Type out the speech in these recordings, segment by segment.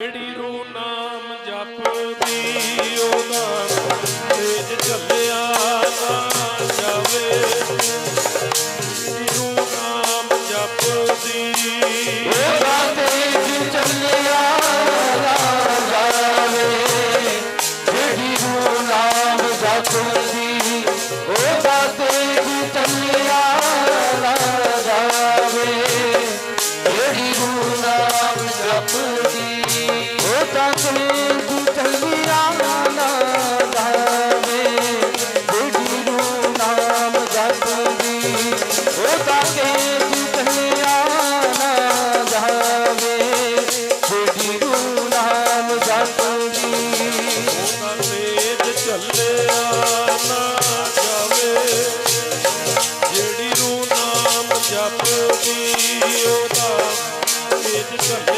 ready Thank you.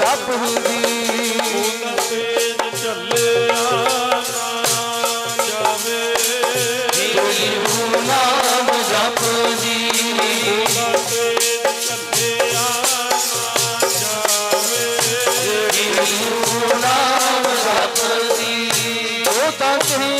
ਜਪ ਹੁੰਦੀ Lord to.